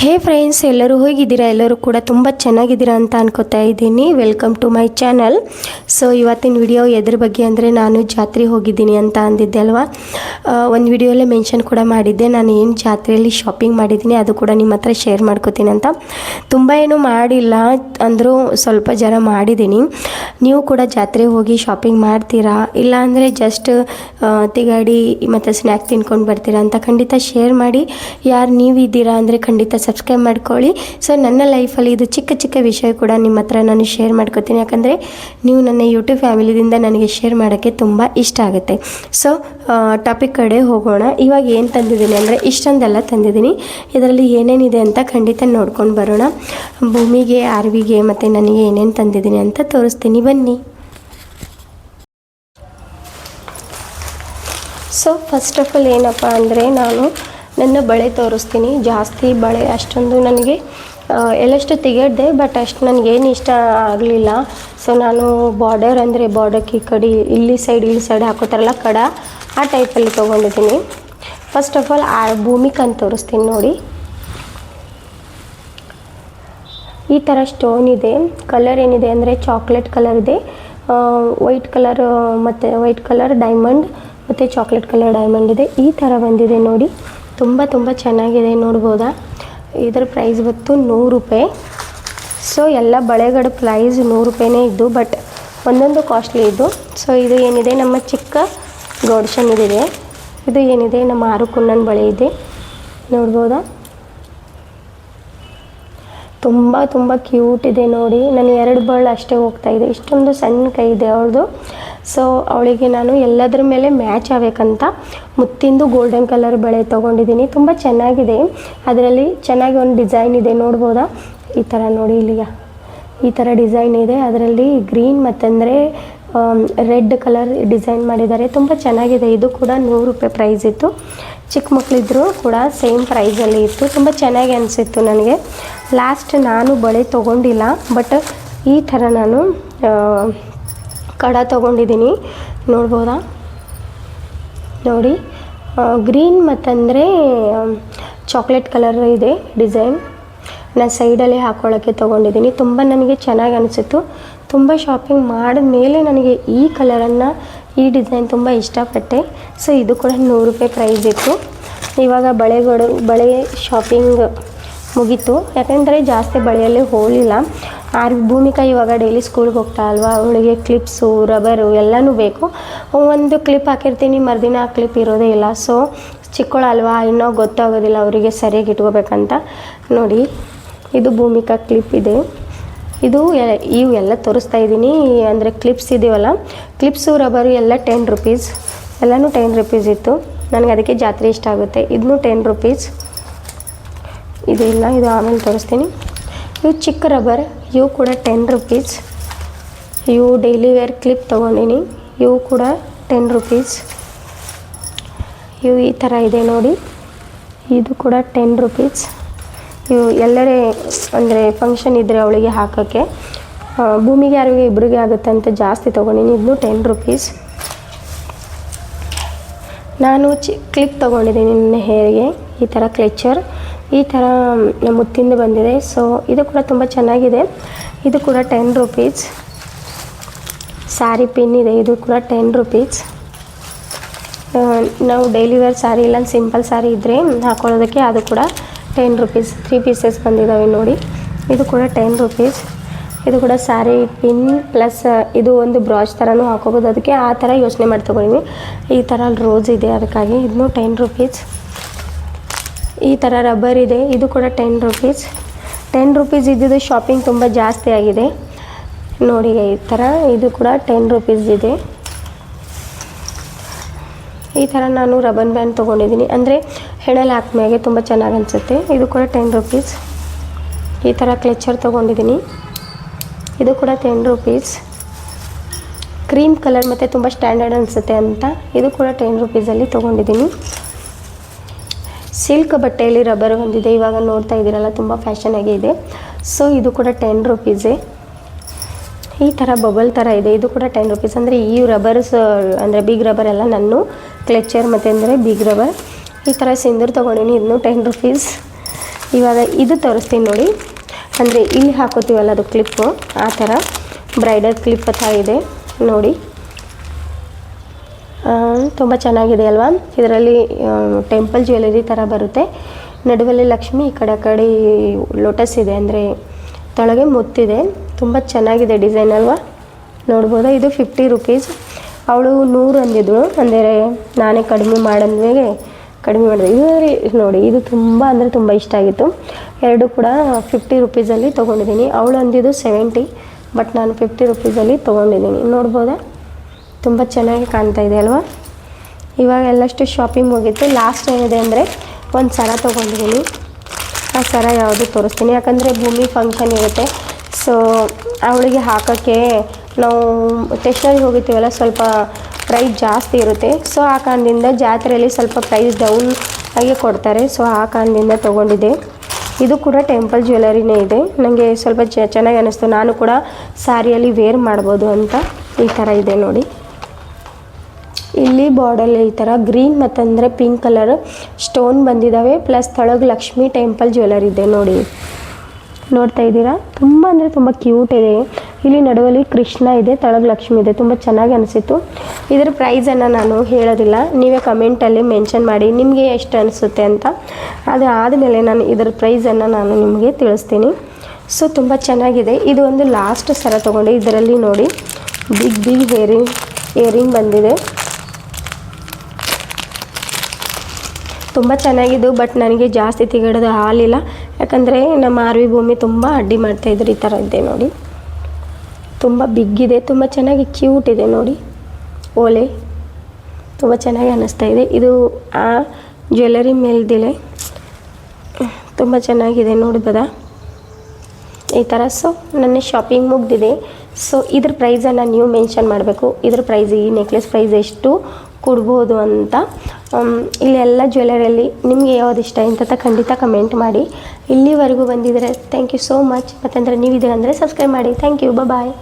ಹೇ friends ಎಲ್ಲರೂ ಹೋಗಿದ್ದೀರಾ? ಎಲ್ಲರೂ ಕೂಡ ತುಂಬ ಚೆನ್ನಾಗಿದ್ದೀರಾ ಅಂತ ಅನ್ಕೋತಾ ಇದ್ದೀನಿ. Welcome to my channel so ಇವತ್ತಿನ ವಿಡಿಯೋ ಎದ್ರ ಬಗ್ಗೆ ಅಂದರೆ ನಾನು ಜಾತ್ರೆ ಹೋಗಿದ್ದೀನಿ ಅಂತ ಅಂದಿದ್ದೆ ಅಲ್ವಾ? ಒಂದು ವಿಡಿಯೋಲ್ಲೇ ಮೆನ್ಷನ್ ಕೂಡ ಮಾಡಿದ್ದೆ. ನಾನು ಏನು ಜಾತ್ರೆಯಲ್ಲಿ ಶಾಪಿಂಗ್ ಮಾಡಿದ್ದೀನಿ ಅದು ಕೂಡ ನಿಮ್ಮ ಹತ್ರ ಶೇರ್ ಮಾಡ್ಕೋತೀನಿ ಅಂತ. ತುಂಬ ಏನು ಮಾಡಿಲ್ಲ, ಅಂದರೂ ಸ್ವಲ್ಪ ಜನ ಮಾಡಿದ್ದೀನಿ. ನೀವು ಕೂಡ ಜಾತ್ರೆ ಹೋಗಿ ಶಾಪಿಂಗ್ ಮಾಡ್ತೀರಾ? ಇಲ್ಲ ಅಂದರೆ ಜಸ್ಟ್ ತಿಗಾಡಿ ಮತ್ತು ಸ್ನ್ಯಾಕ್ ತಿನ್ಕೊಂಡು ಬರ್ತೀರಾ ಅಂತ ಖಂಡಿತ ಶೇರ್ ಮಾಡಿ. ಯಾರು ನೀವಿದ್ದೀರಾ ಅಂದರೆ ಖಂಡಿತ ಸಬ್ಸ್ಕ್ರೈಬ್ ಮಾಡ್ಕೊಳ್ಳಿ. ಸೊ ನನ್ನ ಲೈಫಲ್ಲಿ ಇದು ಚಿಕ್ಕ ಚಿಕ್ಕ ವಿಷಯ ಕೂಡ ನಿಮ್ಮ ಹತ್ರ ನಾನು ಶೇರ್ ಮಾಡ್ಕೋತೀನಿ. ಯಾಕಂದರೆ ನೀವು ನನ್ನ ಯೂಟ್ಯೂಬ್ ಫ್ಯಾಮಿಲಿದಿಂದ ನನಗೆ ಶೇರ್ ಮಾಡೋಕ್ಕೆ ತುಂಬ ಇಷ್ಟ ಆಗುತ್ತೆ. ಸೊ ಟಾಪಿಕ್ ಕಡೆ ಹೋಗೋಣ. ಇವಾಗ ಏನು ತಂದಿದ್ದೀನಿ ಅಂದರೆ ಇಷ್ಟೊಂದೆಲ್ಲ ತಂದಿದ್ದೀನಿ. ಇದರಲ್ಲಿ ಏನೇನಿದೆ ಅಂತ ಖಂಡಿತ ನೋಡ್ಕೊಂಡು ಬರೋಣ. ಭೂಮಿಗೆ, ಆರ್ವಿಗೆ ಮತ್ತು ನನಗೆ ಏನೇನು ತಂದಿದ್ದೀನಿ ಅಂತ ತೋರಿಸ್ತೀನಿ. ಬನ್ನಿ. ಸೊ ಫಸ್ಟ್ ಆಫ್ ಆಲ್ ಏನಪ್ಪ ಅಂದರೆ ನಾನು ನನ್ನ ಬಳೆ ತೋರಿಸ್ತೀನಿ. ಜಾಸ್ತಿ ಬಳೆ ಅಷ್ಟೊಂದು ನನಗೆ ಎಲ್ಲಷ್ಟು ತೆಗೆಯದೆ ಬಟ್ ಅಷ್ಟು ನನಗೇನು ಇಷ್ಟ ಆಗಲಿಲ್ಲ. ಸೊ ನಾನು ಬಾರ್ಡರ್ ಅಂದರೆ ಬಾರ್ಡರ್ಗೆ ಈ ಕಡೆ, ಇಲ್ಲಿ ಸೈಡ್ ಇಲ್ಲಿ ಸೈಡ್ ಹಾಕೋತಾರಲ್ಲ ಕಡ, ಆ ಟೈಪಲ್ಲಿ ತೊಗೊಂಡಿದ್ದೀನಿ. ಫಸ್ಟ್ ಆಫ್ ಆಲ್ ಆ ಭೂಮಿಕಂತ ತೋರಿಸ್ತೀನಿ ನೋಡಿ. ಈ ಥರ ಸ್ಟೋನ್ ಇದೆ. ಕಲರ್ ಏನಿದೆ ಅಂದರೆ ಚಾಕ್ಲೇಟ್ ಕಲರ್ ಇದೆ. ವೈಟ್ ಕಲರ್ ಮತ್ತು ವೈಟ್ ಕಲರ್ ಡೈಮಂಡ್ ಮತ್ತು ಚಾಕ್ಲೇಟ್ ಕಲರ್ ಡೈಮಂಡ್ ಇದೆ. ಈ ಥರ ಬಂದಿದೆ ನೋಡಿ. ತುಂಬ ತುಂಬ ಚೆನ್ನಾಗಿದೆ, ನೋಡ್ಬೋದಾ? ಇದರ ಪ್ರೈಸ್ ಬಂತು ನೂರು ರೂಪಾಯಿ. ಸೊ ಎಲ್ಲ ಬಳೆಗಳ ಪ್ರೈಸ್ ನೂರು ರೂಪಾಯಿನೇ ಇದ್ದು ಬಟ್ ಒಂದೊಂದು ಕಾಸ್ಟ್ಲಿ ಇದ್ದು. ಸೊ ಇದು ಏನಿದೆ? ನಮ್ಮ ಚಿಕ್ಕ ಗೌಡ್ಶನ್ ಇದೆ. ಇದು ಏನಿದೆ? ನಮ್ಮ ಆರು ಕುನ್ನನ್ ಬಳೆ ಇದೆ. ನೋಡ್ಬೋದಾ? ತುಂಬ ತುಂಬ ಕ್ಯೂಟ್ ಇದೆ ನೋಡಿ. ನಾನು ಎರಡು ಬಳೆ ಅಷ್ಟೇ ಹೋಗ್ತಾ ಇದೆ ಇಷ್ಟೊಂದು ಸಣ್ಣ ಕೈ ಇದೆ ಅವಳದು ಸೊ ಅವಳಿಗೆ ನಾನು ಎಲ್ಲದರ ಮೇಲೆ ಮ್ಯಾಚ್ ಆಗಬೇಕಂತ ಮುತ್ತಿಂದು ಗೋಲ್ಡನ್ ಕಲರ್ ಬಳೆ ತೊಗೊಂಡಿದ್ದೀನಿ. ತುಂಬ ಚೆನ್ನಾಗಿದೆ. ಅದರಲ್ಲಿ ಚೆನ್ನಾಗಿ ಒಂದು ಡಿಸೈನ್ ಇದೆ, ನೋಡ್ಬೋದಾ? ಈ ಥರ ನೋಡಿ ಇಲ್ಲಿಯ? ಈ ಥರ ಡಿಸೈನ್ ಇದೆ. ಅದರಲ್ಲಿ ಗ್ರೀನ್ ಮತ್ತಂದರೆ ರೆಡ್ ಕಲರ್ ಡಿಸೈನ್ ಮಾಡಿದ್ದಾರೆ. ತುಂಬ ಚೆನ್ನಾಗಿದೆ. ಇದು ಕೂಡ ನೂರು ರೂಪಾಯಿ ಪ್ರೈಸ್ ಇತ್ತು. ಚಿಕ್ಕ ಮಕ್ಕಳಿದ್ರು ಕೂಡ ಸೇಮ್ ಪ್ರೈಸಲ್ಲಿ ಇತ್ತು. ತುಂಬ ಚೆನ್ನಾಗಿ ಅನಿಸಿತ್ತು ನನಗೆ. ಲಾಸ್ಟ್ ನಾನು ಬಳೆ ತೊಗೊಂಡಿಲ್ಲ ಬಟ್ ಈ ಥರ ನಾನು ಕಡ ತೊಗೊಂಡಿದ್ದೀನಿ. ನೋಡ್ಬೋದಾ? ನೋಡಿ ಗ್ರೀನ್ ಮತ್ತಂದರೆ ಚಾಕ್ಲೇಟ್ ಕಲರ್ ಇದೆ ಡಿಸೈನ್. ನಾನು ಸೈಡಲ್ಲೇ ಹಾಕೊಳ್ಳೋಕ್ಕೆ ತೊಗೊಂಡಿದ್ದೀನಿ. ತುಂಬ ನನಗೆ ಚೆನ್ನಾಗಿ ಅನಿಸಿತ್ತು. ತುಂಬ ಶಾಪಿಂಗ್ ಮಾಡಿದ ಮೇಲೆ ನನಗೆ ಈ ಕಲರನ್ನು, ಈ ಡಿಸೈನ್ ತುಂಬ ಇಷ್ಟಪಟ್ಟೆ. ಸೊ, ಇದು ಕೂಡ ನೂರು ರೂಪಾಯಿ ಪ್ರೈಸ್ ಇತ್ತು. ಇವಾಗ ಬಳೆಗಳು, ಬಳೆ ಶಾಪಿಂಗ್ ಮುಗೀತು. ಯಾಕೆಂದರೆ ಜಾಸ್ತಿ ಬಳೆಯಲ್ಲಿ ಹೋಗಲಿಲ್ಲ. ಆರ್ ಭೂಮಿಕಾ ಇವಾಗ ಡೈಲಿ ಸ್ಕೂಲ್ಗೆ ಹೋಗ್ತಾ ಅಲ್ವಾ? ಅವಳಿಗೆ ಕ್ಲಿಪ್ಸು ರಬ್ಬರು ಎಲ್ಲನೂ ಬೇಕು. ಒಂದು ಕ್ಲಿಪ್ ಹಾಕಿರ್ತೀನಿ, ಮರುದಿನ ಆ ಕ್ಲಿಪ್ ಇರೋದೇ ಇಲ್ಲ. ಸೊ ಚಿಕ್ಕವಳಲ್ವಾ ಇನ್ನೂ ಗೊತ್ತಾಗೋದಿಲ್ಲ ಅವರಿಗೆ ಸರಿಯಾಗಿ ಇಟ್ಕೋಬೇಕಂತ. ನೋಡಿ, ಇದು ಭೂಮಿಕಾ ಕ್ಲಿಪ್ ಇದೆ. ಇದು ಇವು ಎಲ್ಲ ತೋರಿಸ್ತಾ ಇದ್ದೀನಿ. ಅಂದರೆ ಕ್ಲಿಪ್ಸ್ ಇದೆಯಲ್ಲ ಕ್ಲಿಪ್ಸು ರಬ್ಬರು ಎಲ್ಲ ಟೆನ್ ರುಪೀಸ್ ಎಲ್ಲನೂ ಟೆನ್ ರುಪೀಸ್ ಇತ್ತು. ನನಗೆ ಅದಕ್ಕೆ ಜಾತ್ರೆ ಇಷ್ಟ ಆಗುತ್ತೆ. ಇದನ್ನು ಟೆನ್ ರುಪೀಸ್ ಇದು ಇಲ್ಲ, ಇದು ಆಮೇಲೆ ತೋರಿಸ್ತೀನಿ. ಇವು ಚಿಕ್ಕ ರಬ್ಬರ್, ಇವು ಕೂಡ ಟೆನ್ ರುಪೀಸ್ ಇವು ಡೈಲಿ ವೇರ್ ಕ್ಲಿಪ್ ತೊಗೊಂಡಿನಿ. ಇವು ಕೂಡ ಟೆನ್ ರುಪೀಸ್ ಇವು ಈ ಥರ ಇದೆ ನೋಡಿ. ಇದು ಕೂಡ ಟೆನ್ ರುಪೀಸ್ ಇವು ಎಲ್ಲರೇ ಅಂದರೆ ಫಂಕ್ಷನ್ ಇದ್ದರೆ ಅವಳಿಗೆ ಹಾಕೋಕ್ಕೆ. ಭೂಮಿಗೆ ಯಾರಿಗೆ ಇಬ್ಬರಿಗೆ ಆಗುತ್ತೆ ಅಂತ ಜಾಸ್ತಿ ತೊಗೊಂಡಿನಿ. ಇದನ್ನು ಟೆನ್ ರುಪೀಸ್ ನಾನು ಚಿ ಕ್ಲಿಪ್ ತೊಗೊಂಡಿದ್ದೀನಿ ನಿನ್ನ ಹೇರಿಗೆ ಈ ಥರ ಕ್ಲೆಚರ್ ಈ ಥರ ಮುತ್ತಿಂದು ಬಂದಿದೆ. ಸೊ ಇದು ಕೂಡ ತುಂಬ ಚೆನ್ನಾಗಿದೆ. ಇದು ಕೂಡ ಟೆನ್ ರುಪೀಸ್ ಸ್ಯಾರಿ ಪಿನ್ ಇದೆ. ಇದು ಕೂಡ ಟೆನ್ ರುಪೀಸ್ ನಾವು ಡೈಲಿ ವೇರ್ ಸ್ಯಾರಿ ಇಲ್ಲ ಸಿಂಪಲ್ ಸ್ಯಾರಿ ಇದ್ದರೆ ಹಾಕೊಳ್ಳೋದಕ್ಕೆ ಅದು ಕೂಡ ಟೆನ್ ರುಪೀಸ್ ತ್ರೀ ಪೀಸಸ್ ಬಂದಿದ್ದಾವೆ ನೋಡಿ. ಇದು ಕೂಡ ಟೆನ್ ರುಪೀಸ್ ಇದು ಕೂಡ ಸ್ಯಾರಿ ಪಿನ್ ಪ್ಲಸ್ ಇದು ಒಂದು ಬ್ರಾಚ್ ಥರನೂ ಹಾಕೋಬೋದು. ಅದಕ್ಕೆ ಆ ಥರ ಯೋಚನೆ ಮಾಡಿ ತೊಗೊಂಡಿವಿ ಈ ಥರ ರೋಸ್ ಇದೆ ಅದಕ್ಕಾಗಿ. ಇದನ್ನು ಟೆನ್ ರುಪೀಸ್ ಈ ಥರ ರಬ್ಬರ್ ಇದೆ. ಇದು ಕೂಡ ಟೆನ್ ರುಪೀಸ್ ಟೆನ್ ರುಪೀಸ್ ಇದ್ದಿದ್ದು ಶಾಪಿಂಗ್ ತುಂಬ ಜಾಸ್ತಿ ಆಗಿದೆ. ನೋಡಿ ಈ ಥರ ಇದು ಕೂಡ ಟೆನ್ ರುಪೀಸ್ ಇದೆ. ಈ ಥರ ನಾನು ರಬ್ಬನ್ ಬ್ಯಾಂಡ್ ತೊಗೊಂಡಿದ್ದೀನಿ. ಅಂದರೆ ಹೆಣಲ್ ಹಾಕ್ಮ್ಯಾಗೆ ತುಂಬ ಚೆನ್ನಾಗಿ ಅನಿಸುತ್ತೆ. ಇದು ಕೂಡ ಟೆನ್ ರುಪೀಸ್ ಈ ಥರ ಕ್ಲೆಚರ್ ತೊಗೊಂಡಿದ್ದೀನಿ. ಇದು ಕೂಡ ಟೆನ್ ರುಪೀಸ್ ಕ್ರೀಮ್ ಕಲರ್ ಮತ್ತು ತುಂಬ ಸ್ಟ್ಯಾಂಡರ್ಡ್ ಅನಿಸುತ್ತೆ ಅಂತ. ಇದು ಕೂಡ ಟೆನ್ ರುಪೀಸಲ್ಲಿ ತೊಗೊಂಡಿದ್ದೀನಿ. ಸಿಲ್ಕ್ ಬಟ್ಟೆಯಲ್ಲಿ ರಬ್ಬರ್ ಬಂದಿದೆ ಇವಾಗ ನೋಡ್ತಾ ಇದ್ದೀರಲ್ಲ, ತುಂಬ ಫ್ಯಾಷನ್ ಆಗಿ ಇದೆ. ಸೊ ಇದು ಕೂಡ ಟೆನ್ ರುಪೀಸೇ ಈ ಥರ ಬಬಲ್ ಥರ ಇದೆ. ಇದು ಕೂಡ ಟೆನ್ ರುಪೀಸ್ ಅಂದರೆ ಈ ರಬ್ಬರ್ಸ್ ಅಂದರೆ ಬಿಗ್ ರಬ್ಬರ್ ಎಲ್ಲ ನಾನು ಕ್ಲೆಚರ್ ಮತ್ತು ಅಂದರೆ ಬಿಗ್ ರಬ್ಬರ್ ಈ ಥರ ಸಿಂಧೂರ್ ತೊಗೊಂಡಿನಿ ಇದನ್ನು ಟೆನ್ ರುಪೀಸ್ ಇವಾಗ ಇದು ತೋರಿಸ್ತೀನಿ ನೋಡಿ. ಅಂದರೆ ಇಲ್ಲಿ ಹಾಕೋತೀವಲ್ಲ ಅದು ಕ್ಲಿಪ್ಪು ಆ ಥರ ಬ್ರೈಡಲ್ ಕ್ಲಿಪ್ ಥರ ಇದೆ. ನೋಡಿ. ತುಂಬ ಚೆನ್ನಾಗಿದೆ ಅಲ್ವಾ? ಇದರಲ್ಲಿ ಟೆಂಪಲ್ ಜ್ಯುವೆಲರಿ ಥರ ಬರುತ್ತೆ. ನಡುವಲ್ಲಿ ಲಕ್ಷ್ಮಿ, ಈ ಕಡೆ ಕಡೆ ಲೋಟಸ್ ಇದೆ. ಅಂದರೆ ತೊಳಗೆ ಮುತ್ತಿದೆ. ತುಂಬ ಚೆನ್ನಾಗಿದೆ ಡಿಸೈನ್ ಅಲ್ವಾ? ನೋಡ್ಬೋದಾ? ಇದು ಫಿಫ್ಟಿ ರುಪೀಸ್ ಅವಳು ನೂರು ಅಂದಿದ್ಳು. ಅಂದರೆ ನಾನೇ ಕಡಿಮೆ ಮಾಡಂದ್ಮೇಲೆ ಕಡಿಮೆ ಮಾಡಿದೆ. ಇದು ನೋಡಿ, ಇದು ತುಂಬ, ಅಂದರೆ ತುಂಬ ಇಷ್ಟ ಆಗಿತ್ತು. ಎರಡು ಕೂಡ ಫಿಫ್ಟಿ ರುಪೀಸಲ್ಲಿ ತೊಗೊಂಡಿದ್ದೀನಿ. ಅವಳು ಅಂದಿದ್ದು ಸೆವೆಂಟಿ ಬಟ್ ನಾನು ಫಿಫ್ಟಿ ರುಪೀಸಲ್ಲಿ ತೊಗೊಂಡಿದ್ದೀನಿ. ನೋಡ್ಬೋದಾ? ತುಂಬ ಚೆನ್ನಾಗಿ ಕಾಣ್ತಾ ಇದೆ ಅಲ್ವಾ? ಇವಾಗ ಎಲ್ಲಷ್ಟು ಶಾಪಿಂಗ್ ಹೋಗಿತ್ತು ಲಾಸ್ಟ್ ಏನಿದೆ ಅಂದರೆ ಒಂದು ಸರ ತೊಗೊಂಡಿದ್ದೀನಿ. ಆ ಸರ ಯಾವುದು ತೋರಿಸ್ತೀನಿ. ಯಾಕಂದರೆ ಭೂಮಿ ಫಂಕ್ಷನ್ ಇರುತ್ತೆ. ಸೊ ಅವಳಿಗೆ ಹಾಕೋಕ್ಕೆ ನಾವು ಟೆಸ್ಟರಿಗೆ ಹೋಗಿರ್ತೀವಲ್ಲ, ಸ್ವಲ್ಪ ಪ್ರೈಸ್ ಜಾಸ್ತಿ ಇರುತ್ತೆ. ಸೊ ಆ ಕಾರಣದಿಂದ ಜಾತ್ರೆಯಲ್ಲಿ ಸ್ವಲ್ಪ ಪ್ರೈಸ್ ಡೌನ್ ಆಗಿ ಕೊಡ್ತಾರೆ. ಸೊ ಆ ಕಾರಣದಿಂದ ತೊಗೊಂಡಿದ್ದೆ. ಇದು ಕೂಡ ಟೆಂಪಲ್ ಜ್ಯುವೆಲರಿನೇ ಇದೆ. ನನಗೆ ಸ್ವಲ್ಪ ಚೆನ್ನಾಗಿ ಅನ್ನಿಸ್ತು ನಾನು ಕೂಡ ಸ್ಯಾರಿಯಲ್ಲಿ ವೇರ್ ಮಾಡ್ಬೋದು ಅಂತ ಈ ಥರ ಇದೆ ನೋಡಿ. ಇಲ್ಲಿ ಬಾರ್ಡರ್ ಈ ಥರ ಗ್ರೀನ್ ಮತ್ತಂದರೆ ಪಿಂಕ್ ಕಲರ್ ಸ್ಟೋನ್ ಬಂದಿದ್ದಾವೆ ಪ್ಲಸ್ ತಳಗ್ ಲಕ್ಷ್ಮಿ ಟೆಂಪಲ್ ಜ್ಯುವೆಲರಿ ಇದೆ ನೋಡಿ. ನೋಡ್ತಾ ಇದ್ದೀರಾ? ತುಂಬ ಅಂದರೆ ತುಂಬ ಕ್ಯೂಟ್ ಇದೆ. ಇಲ್ಲಿ ನಡುವಲ್ಲಿ ಕೃಷ್ಣ ಇದೆ, ತಳಗ್ ಲಕ್ಷ್ಮಿ ಇದೆ, ತುಂಬ ಚೆನ್ನಾಗಿ ಅನಿಸಿತ್ತು. ಇದರ ಪ್ರೈಸನ್ನು ನಾನು ಹೇಳೋದಿಲ್ಲ, ನೀವೇ ಕಮೆಂಟಲ್ಲಿ ಮೆನ್ಷನ್ ಮಾಡಿ, ನಿಮಗೆ ಎಷ್ಟು ಅನಿಸುತ್ತೆ ಅಂತ. ಅದು ಆದಮೇಲೆ ನಾನು ಇದರ ಪ್ರೈಸನ್ನು ನಾನು ನಿಮಗೆ ತಿಳಿಸ್ತೀನಿ. ಸೊ ತುಂಬ ಚೆನ್ನಾಗಿದೆ. ಇದು ಒಂದು ಲಾಸ್ಟ್ ಸರ ತೊಗೊಂಡೆ, ಇದರಲ್ಲಿ ನೋಡಿ ಬಿಗ್ ಬಿಗ್ ಹೇರಿಂಗ್ ಇಯರಿಂಗ್ ಬಂದಿದೆ. ತುಂಬ ಚೆನ್ನಾಗಿದ್ದು, ಬಟ್ ನನಗೆ ಜಾಸ್ತಿ ತೆಗೆಯೋದು ಹಾಲಿಲ್ಲ. ಯಾಕಂದರೆ ನಮ್ಮ ಆರ್ವಿ ಭೂಮಿ ತುಂಬ ಅಡ್ಡಿ ಮಾಡ್ತಾಯಿದ್ರು ಈ ಥರ ಇದೆ ನೋಡಿ. ತುಂಬ ಬಿಗ್ಗಿದೆ ತುಂಬ ಚೆನ್ನಾಗಿ ಕ್ಯೂಟ್ ಇದೆ ನೋಡಿ. ಓಲೆ. ತುಂಬ ಚೆನ್ನಾಗಿ ಅನ್ನಿಸ್ತಾ ಇದೆ. ಇದು ಆ ಜ್ಯುವೆಲರಿ ಮೇಲ್ದಿಲೆ. ತುಂಬ ಚೆನ್ನಾಗಿದೆ ನೋಡ್ಬೋದಾ ಈ ಥರ ಸೊ ನನ್ನ ಶಾಪಿಂಗ್ ಮುಗ್ದಿದೆ. ಸೊ ಇದ್ರ ಪ್ರೈಸನ್ನು ನೀವು ಮೆನ್ಷನ್ ಮಾಡಬೇಕು. ಇದ್ರ ಪ್ರೈಸ್ ಈ ನೆಕ್ಲೆಸ್ ಪ್ರೈಸ್ ಎಷ್ಟು ಕೊಡ್ಬೋದು ಅಂತ. ಇಲ್ಲೆಲ್ಲ ಜ್ಯುವೆಲರಿಯಲ್ಲಿ ನಿಮಗೆ ಯಾವ್ದು ಇಷ್ಟ ಅಂತ ಖಂಡಿತ ಕಮೆಂಟ್ ಮಾಡಿ. ಇಲ್ಲಿವರೆಗೂ ಬಂದಿದ್ದರೆ ಥ್ಯಾಂಕ್ ಯು ಸೋ ಮಚ್ ಮತ್ತಂದರೆ ನೀವು ಇದ್ದೀರ ಅಂದರೆ ಸಬ್ಸ್ಕ್ರೈಬ್ ಮಾಡಿ. Thank you bye